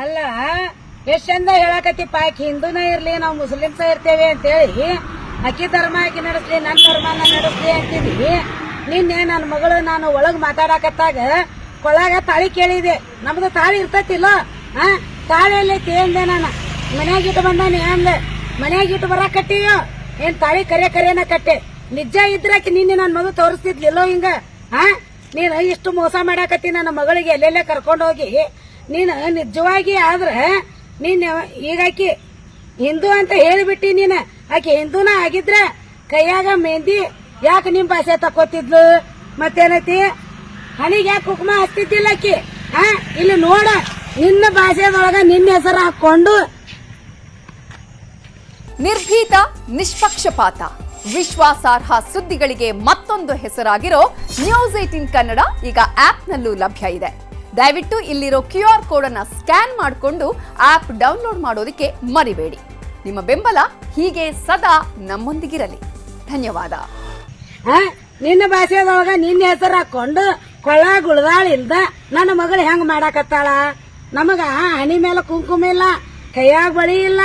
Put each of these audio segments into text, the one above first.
ಅಲ್ಲ, ಎಷ್ಟ್ ಚಂದ ಹೇಳಾಕತ್ತಿಪ್ಪ ಆಕಿ ಹಿಂದೂನ ಇರ್ಲಿ, ನಾವು ಮುಸ್ಲಿಮ್ಸ ಇರ್ತೇವೆ ಅಂತೇಳಿ, ಅಕ್ಕಿ ಧರ್ಮ ಆಕಿ ನಡೆಸ್ಲಿ ನನ್ನ ಧರ್ಮ ನಾ ನಡೆಸ್ಲಿ ಅಂತಿದ್ವಿ. ನಿನ್ನೆ ನನ್ನ ಮಗಳು ನಾನು ಒಳಗ್ ಮಾತಾಡಕತ್ತಾಗ ಕೊಳಗ ತಾಳಿ ಕೇಳಿದೆ. ನಮ್ದು ತಾಳಿ ಇರ್ತತಿಲ್ಲ? ಹಾ ತಾಳಿ ಅಂದೆ ನಾನು. ಮನ್ಯಾಗ ಇಟ್ಟು ಬಂದಾನೆ ಅಂದೆ. ಮನ್ಯಾಗ ಇಟ್ಟು ಬರ ಕಟ್ಟಿಯೋ? ಏನ್ ತಾಳಿ ಕರೆ ಕರೆನ ಕಟ್ಟೆ? ನಿಜ ಇದ್ರಾಕಿ ನಿನ್ನೆ ನನ್ನ ಮಗು ತೋರಿಸ್ತಿದ್ಲಿಲ್ಲೋ ಹಿಂಗ? ಹಾ ನೀನು ಇಷ್ಟು ಮೋಸ ಮಾಡಾಕತ್ತಿ ನನ್ನ ಮಗಳಿಗೆ ಎಲ್ಲೆಲ್ಲೇ ಕರ್ಕೊಂಡು ಹೋಗಿ? ನೀನು ನಿಜವಾಗಿ ಆದ್ರೆ ನೀನ್ ಈಗ ಆಕಿ ಹಿಂದೂ ಅಂತ ಹೇಳಿಬಿಟ್ಟಿ ನೀನು. ಆಕೆ ಹಿಂದೂನ ಆಗಿದ್ರ ಕೈಯಾಗ ಮೆಹಂದಿ ಯಾಕೆ ನಿಮ್ ಭಾಷೆ ತಕೋತಿದ್ಲು ಮತ್ತೇನೈತಿ? ಹಣಿಗೆ ಯಾಕೆ ಕುಕ್ಮ ಹಚ್ತಿದ್ದಿಲ್ಲ ಆಕಿ? ಹಾ ಇಲ್ಲಿ ನೋಡ, ನಿನ್ನ ಭಾಷೆದೊಳಗ ನಿನ್ನ ಹೆಸರು ಹಾಕೊಂಡು ನಿರ್ಭೀತ, ನಿಷ್ಪಕ್ಷಪಾತ, ವಿಶ್ವಾಸಾರ್ಹ ಸುದ್ದಿಗಳಿಗೆ ಮತ್ತೊಂದು ಹೆಸರಾಗಿರೋ ನ್ಯೂಸ್ ಏಟಿನ್ ಕನ್ನಡ ಈಗ ಆಪ್ನಲ್ಲೂ ಲಭ್ಯ ಇದೆ. ದಯವಿಟ್ಟು ಇಲ್ಲಿರೋ ಕ್ಯೂ ಆರ್ ಕೋಡ್ ಅನ್ನ ಸ್ಕ್ಯಾನ್ ಮಾಡಿಕೊಂಡು ಆಪ್ ಡೌನ್ಲೋಡ್ ಮಾಡೋದಕ್ಕೆ ಮರಿಬೇಡಿ. ನಿಮ್ಮ ಬೆಂಬಲ ಹೀಗೆ ಸದಾ ನಮ್ಮೊಂದಿಗಿರಲಿ. ಧನ್ಯವಾದ. ನಿನ್ನ ಭಾಷೆದೊಳಗ ನಿನ್ನ ಹೆಸರು ಹಾಕೊಂಡು ಕೊಳ್ಳ ಗುಳದಾಳ ಇಲ್ದ ನನ್ನ ಮಗಳು ಹೆಂಗ್ ಮಾಡಾಕತ್ತಾಳ? ನಮಗ ಹಣಿ ಮೇಲೆ ಕುಂಕುಮ ಇಲ್ಲ, ಕೈಯಾಗ ಬಳಿ ಇಲ್ಲ.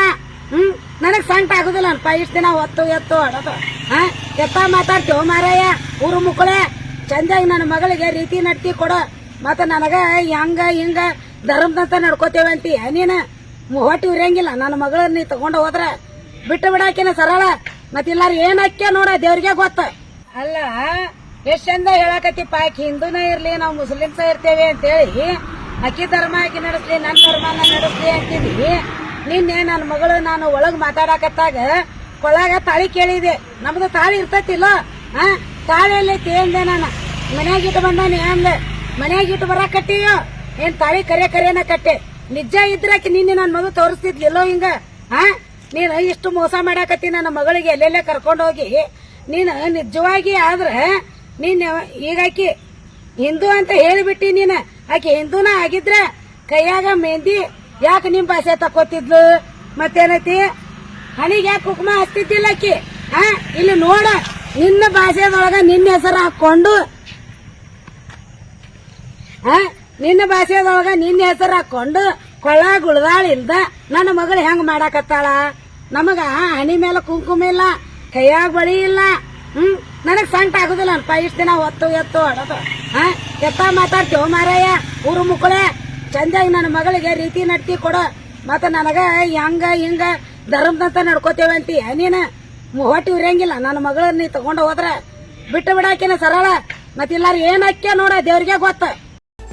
ಹ್ಮ್, ನನಗ್ ಸಂಟ ಆಗುದಿಲ್ಲ ಅನ್ಪ ಇಷ್ಟ ದಿನ ಹೊತ್ತು ಎತ್ತು ಹೊಡೋದು ಹಾ ಎತ್ತ ಮಾತಾಡ್ತೇವ ಮಾರಾಯ, ಊರು ಮುಕ್ಕಳೆ? ಚಂದಾಗಿ ನನ್ನ ಮಗಳಿಗೆ ರೀತಿ ನಡ್ತಿ ಕೊಡು. ಮತ್ತ ನನಗ ಹೆಂಗ ಹಿಂಗ ಧರ್ಮದಂತ ನಡ್ಕೋತೇವೆ ಅಂತಿ. ನೀನ ಹೊಟ್ಟಿ ಉರಿಯಂಗಿಲ್ಲ. ನನ್ನ ಮಗಳನ್ನ ನೀ ತಗೊಂಡು ಹೋದ್ರ ಬಿಟ್ಟು ಬಿಡಾಕಿನ ಸರಳ. ಮತ್ತಿಲ್ಲಾರ ಏನ್ ಹಾಕ್ಯ ನೋಡ ದೇವ್ರಿಗೆ ಗೊತ್ತ. ಅಲ್ಲ, ಎಷ್ಟ್ ಚಂದ ಹೇಳಕತ್ತಿಪ್ಪ. ಆಕಿ ಹಿಂದೂನ ಇರ್ಲಿ, ನಾವು ಮುಸ್ಲಿಮ್ಸ ಇರ್ತೇವೆ ಅಂತೇಳಿ ಅಕ್ಕಿ ಧರ್ಮ ಆಕಿ ನಡೆಸ್ಲಿ ನನ್ನ ಧರ್ಮ ನಾ ನಡೆಸ್ಲಿ ಅಂತಿದ್ವಿ. ನಿನ್ನೆ ನನ್ನ ಮಗಳು ನಾನು ಒಳಗ್ ಮಾತಾಡಕತ್ತಾಗ ಕೊಳಗ ತಾಳಿ ಕೇಳಿದೆ. ನಮ್ದು ತಾಳಿ ಇರ್ತತಿಲ್ಲ? ಹಾ ತಾಳಿ ಎಲ್ಲೈತಿ ಅಂದೆ ನಾನು. ಮನ್ಯಾಗ ಇಟ್ಟು ಬಂದಾನೆ ಅಂದೆ. ಮನ್ಯಾಗ ಇಟ್ಟು ಬರ ಕಟ್ಟಿಯೋ ಏನ್ ತಾಳಿ ಕರೆ ಕರೆನ ಕಟ್ಟೆ? ನಿಜ ಇದ್ರಾಕಿ ನಿನ್ನೆ ನನ್ನ ಮಗು ತೋರಿಸ್ತಿದ್ಲಿಲ್ಲೋ ಹಿಂಗ? ಹಾ ನೀನು ಇಷ್ಟು ಮೋಸ ಮಾಡಾಕತ್ತಿ ನನ್ನ ಮಗಳಿಗೆ ಎಲ್ಲೆಲ್ಲೇ ಕರ್ಕೊಂಡೋಗಿ ನೀನು ನಿಜವಾಗಿ ಆದ್ರೆ ನೀನ್ ಈಗಾಕಿ ಹಿಂದೂ ಅಂತ ಹೇಳಿಬಿಟ್ಟಿ ನೀನು. ಆಕೆ ಹಿಂದೂನ ಆಗಿದ್ರ ಕೈಯಾಗ ಮೆಹಂದಿ ಯಾಕೆ ನಿಮ್ ಭಾಷೆ ತಕೋತಿದ್ಲು ಮತ್ತೇನೈತಿ? ಹಣಿಗೆ ಯಾಕೆ ಕುಕ್ಮ ಹಚ್ತಿದ್ದಿಲ್ಲ ಆಕಿ? ಹಾ ಇಲ್ಲಿ ನೋಡ, ನಿನ್ನ ಭಾಷೆದೊಳಗ ನಿನ್ನ ಹೆಸರು ಹಾಕೊಂಡು ನಿನ್ನ ಭಾಷೆದೊಳಗ ನಿನ್ನ ಹೆಸರು ಹಾಕೊಂಡು ಕೊಳ್ಳ ಗುಳದಾಳ ನನ್ನ ಮಗಳು ಹೆಂಗ್ ಮಾಡಾಕತ್ತಾಳ? ನಮಗ ಹಣಿ ಮೇಲೆ ಕುಂಕುಮ ಇಲ್ಲ, ಕೈಯಾಗ ಬಳಿ ಇಲ್ಲ. ಹ್ಮ್? ನನಗ್ ಸಂಟ ಆಗುದಿಲ್ಲ ಅನ್ಪ, ಇಷ್ಟ ದಿನ ಒತ್ತು ಎತ್ತು ಅಡೋದು. ಹಾ ಎತ್ತ ಮಾತಾಡ್ತೇವ ಮಾರಾಯ, ಊರು ಮುಕ್ಕಳೆ ಚಂದಾಗಿ ನನ್ನ ಮಗಳಿಗೆ ರೀತಿ ನಡ್ತಿ ಕೊಡು. ಮತ್ತ ನನಗ ಹೆಂಗ ಹಿಂಗ ಧರ್ಮದಂತ ನಡ್ಕೋತೇವೆ ಅಂತೀಯ ನೀನ ಹೊಟ್ಟಿ ಉರಿಯಂಗಿಲ್ಲ ನನ್ನ ಮಗಳನ್ನ ನೀ ತಗೊಂಡು ಹೋದ್ರ ಬಿಟ್ಟು ಬಿಡಾಕಿನ ಸರಳ. ಮತ್ತಿಲ್ಲಾರ ಏನ್ ಹಾಕ್ಯ ನೋಡ ದೇವ್ರಿಗೆ ಗೊತ್ತ.